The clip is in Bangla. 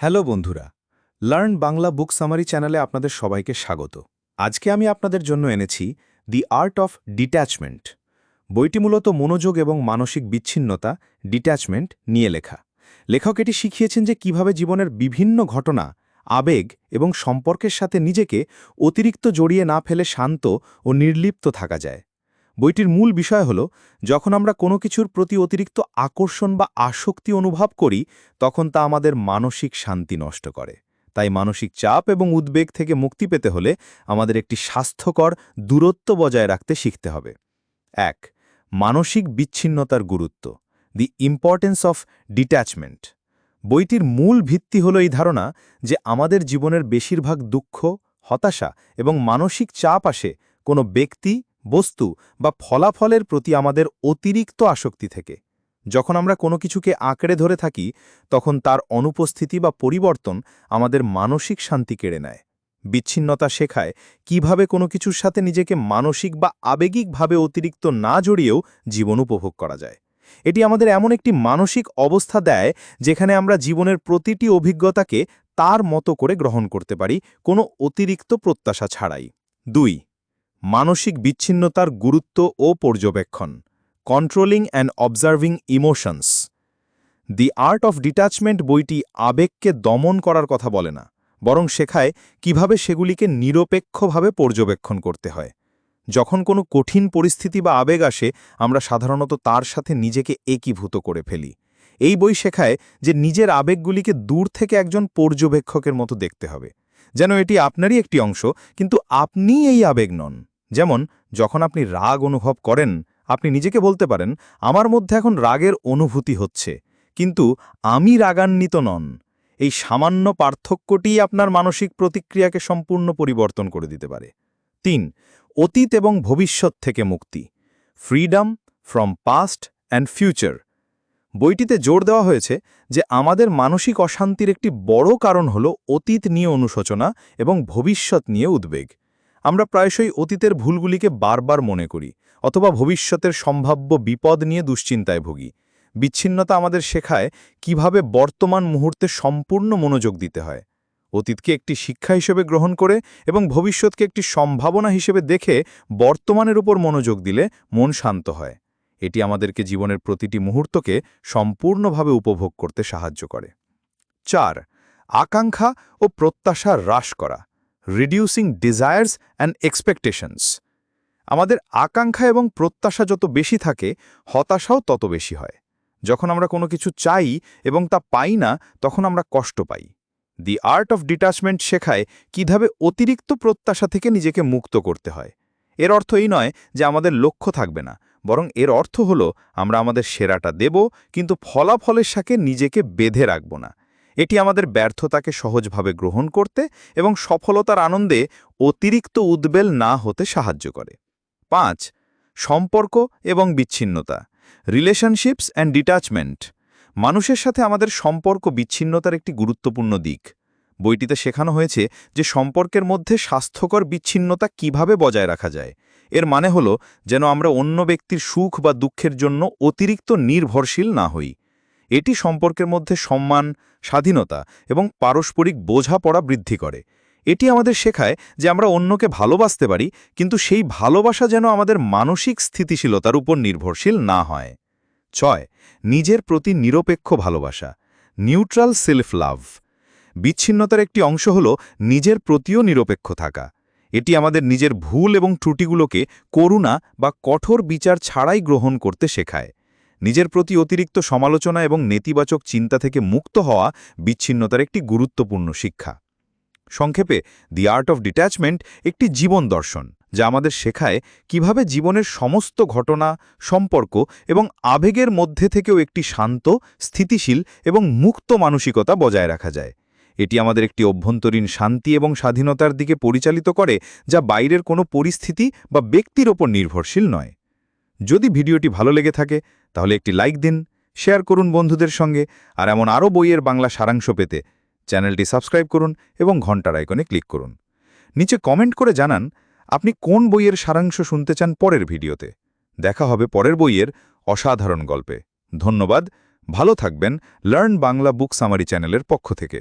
হ্যালো বন্ধুরা, লার্ন বাংলা বুক সামারি চ্যানেলে আপনাদের সবাইকে স্বাগত। আজকে আমি আপনাদের জন্য এনেছি দি আর্ট অফ ডিট্যাচমেন্ট। বইটি মূলত মনোযোগ এবং মানসিক বিচ্ছিন্নতা, ডিট্যাচমেন্ট নিয়ে লেখা। লেখক এটি শিখিয়েছেন যে কীভাবে জীবনের বিভিন্ন ঘটনা, আবেগ এবং সম্পর্কের সাথে নিজেকে অতিরিক্ত জড়িয়ে না ফেলে শান্ত ও নির্লিপ্ত থাকা যায়। বইটির মূল বিষয় হল, যখন আমরা কোনো কিছুর প্রতি অতিরিক্ত আকর্ষণ বা আসক্তি অনুভব করি, তখন তা আমাদের মানসিক শান্তি নষ্ট করে। তাই মানসিক চাপ এবং উদ্বেগ থেকে মুক্তি পেতে হলে আমাদের একটি স্বাস্থ্যকর দূরত্ব বজায় রাখতে শিখতে হবে। এক, মানসিক বিচ্ছিন্নতার গুরুত্ব দি ইম্পর্টেন্স অফ ডিট্যাচমেন্ট বইটির মূল ভিত্তি হল এই ধারণা যে আমাদের জীবনের বেশিরভাগ দুঃখ, হতাশা এবং মানসিক চাপ আসে কোনো ব্যক্তি বস্তু বা ফলাফলের প্রতি আমাদের অতিরিক্ত আসক্তি থেকে। যখন আমরা কোনো কিছুকে আঁকড়ে ধরে থাকি, তখন তার অনুপস্থিতি বা পরিবর্তন আমাদের মানসিক শান্তি কেড়ে নেয়। বিচ্ছিন্নতা শেখায় কীভাবে কোনো কিছুর সাথে নিজেকে মানসিক বা আবেগিকভাবে অতিরিক্ত না জড়িয়েও জীবন উপভোগ করা যায়। এটি আমাদের এমন একটি মানসিক অবস্থা দেয়, যেখানে আমরা জীবনের প্রতিটি অভিজ্ঞতাকে তার মতো করে গ্রহণ করতে পারি কোনো অতিরিক্ত প্রত্যাশা ছাড়াই। দুই মানসিক বিচ্ছিন্নতার গুরুত্ব ও পর্যবেক্ষণ controlling and observing emotions the art of detachment বইটি আবেগকে দমন করার কথা বলে না, বরং শেখায় কীভাবে সেগুলিকে নিরপেক্ষভাবে পর্যবেক্ষণ করতে হয়। যখন কোনো কঠিন পরিস্থিতি বা আবেগ আসে, আমরা সাধারণত তার সাথে নিজেকে একীভূত করে ফেলি। এই বই শেখায় যে নিজের আবেগগুলিকে দূর থেকে একজন পর্যবেক্ষকের মতো দেখতে হবে। যেন এটি আপনারই একটি অংশ, কিন্তু আপনি এই আবেগ নন। যেমন, যখন আপনি রাগ অনুভব করেন, আপনি নিজেকে বলতে পারেন, আমার মধ্যে এখন রাগের অনুভূতি হচ্ছে। কিন্তু আমি রাগান্বিত নন। এই সামান্য পার্থক্যটিই আপনার মানসিক প্রতিক্রিয়াকে সম্পূর্ণ পরিবর্তন করে দিতে পারে। তিন, অতীত এবং ভবিষ্যৎ থেকে মুক্তি। Freedom from past and future. বইটিতে জোর দেওয়া হয়েছে যে আমাদের মানসিক অশান্তির একটি বড় কারণ হল অতীত নিয়ে অনুশোচনা এবং ভবিষ্যৎ নিয়ে উদ্বেগ। আমরা প্রায়শই অতীতের ভুলগুলিকে বারবার মনে করি অথবা ভবিষ্যতের সম্ভাব্য বিপদ নিয়ে দুশ্চিন্তায় ভুগি। বিচ্ছিন্নতা আমাদের শেখায় কীভাবে বর্তমান মুহূর্তে সম্পূর্ণ মনোযোগ দিতে হয়। অতীতকে একটি শিক্ষা হিসেবে গ্রহণ করে এবং ভবিষ্যৎকে একটি সম্ভাবনা হিসেবে দেখে বর্তমানের উপর মনোযোগ দিলে মন শান্ত হয়। এটি আমাদেরকে জীবনের প্রতিটি মুহূর্তকে সম্পূর্ণভাবে উপভোগ করতে সাহায্য করে। চার, আকাঙ্ক্ষা ও প্রত্যাশা হ্রাস করা রিডিউসিং ডিজায়ার্স অ্যান্ড এক্সপেকটেশনস আমাদের আকাঙ্ক্ষা এবং প্রত্যাশা যত বেশি থাকে, হতাশাও তত বেশি হয়। যখন আমরা কোনো কিছু চাই এবং তা পাই না, তখন আমরা কষ্ট পাই। দি আর্ট অফ ডিটাচমেন্ট শেখায় কীভাবে অতিরিক্ত প্রত্যাশা থেকে নিজেকে মুক্ত করতে হয়। এর অর্থ এই নয় যে আমাদের লক্ষ্য থাকবে না, বরং এর অর্থ হল আমরা আমাদের সেরাটা দেব, কিন্তু ফলাফলের সাথে নিজেকে বেঁধে রাখব না। এটি আমাদের ব্যর্থতাকে সহজভাবে গ্রহণ করতে এবং সফলতার আনন্দে অতিরিক্ত উদ্বেল না হতে সাহায্য করে। পাঁচ, সম্পর্ক এবং বিচ্ছিন্নতা রিলেশনশিপস অ্যান্ড ডিটাচমেন্ট মানুষের সাথে আমাদের সম্পর্ক বিচ্ছিন্নতার একটি গুরুত্বপূর্ণ দিক। বইটিতে শেখানো হয়েছে যে সম্পর্কের মধ্যে স্বাস্থ্যকর বিচ্ছিন্নতা কীভাবে বজায় রাখা যায়। এর মানে হল যেন আমরা অন্য ব্যক্তির সুখ বা দুঃখের জন্য অতিরিক্ত নির্ভরশীল না হই। এটি সম্পর্কের মধ্যে সম্মান, স্বাধীনতা এবং পারস্পরিক বোঝাপড়া বৃদ্ধি করে। এটি আমাদের শেখায় যে আমরা অন্যকে ভালোবাসতে পারি, কিন্তু সেই ভালোবাসা যেন আমাদের মানসিক স্থিতিশীলতার উপর নির্ভরশীল না হয়। ছয়, নিজের প্রতি নিরপেক্ষ ভালোবাসা, নিউট্রাল সেলফ লাভ। বিচ্ছিন্নতার একটি অংশ হল নিজের প্রতিও নিরপেক্ষ থাকা। এটি আমাদের নিজের ভুল এবং ত্রুটিগুলোকে করুণা বা কঠোর বিচার ছাড়াই গ্রহণ করতে শেখায়। নিজের প্রতি অতিরিক্ত সমালোচনা এবং নেতিবাচক চিন্তা থেকে মুক্ত হওয়া বিচ্ছিন্নতার একটি গুরুত্বপূর্ণ শিক্ষা। সংক্ষেপে দি আর্ট অফ ডিট্যাচমেন্ট একটি জীবন দর্শন, যা আমাদের শেখায় কীভাবে জীবনের সমস্ত ঘটনা, সম্পর্ক এবং আবেগের মধ্যে থেকেও একটি শান্ত, স্থিতিশীল এবং মুক্ত মানসিকতা বজায় রাখা যায়। এটি আমাদের একটি অভ্যন্তরীণ শান্তি এবং স্বাধীনতার দিকে পরিচালিত করে, যা বাইরের কোনো পরিস্থিতি বা ব্যক্তির ওপর নির্ভরশীল নয়। যদি ভিডিওটি ভালো লেগে থাকে, তাহলে একটি লাইক দিন, শেয়ার করুন বন্ধুদের সঙ্গে, আর এমন আরও বইয়ের বাংলা সারাংশ পেতে চ্যানেলটি সাবস্ক্রাইব করুন এবং ঘণ্টার আইকনে ক্লিক করুন। নিচে কমেন্ট করে জানান, আপনি কোন বইয়ের সারাংশ শুনতে চান পরের ভিডিওতে? দেখা হবে পরের বইয়ের অসাধারণ গল্পে। ধন্যবাদ, ভালো থাকবেন, লার্ন বাংলা বুক সামারি চ্যানেলের পক্ষ থেকে।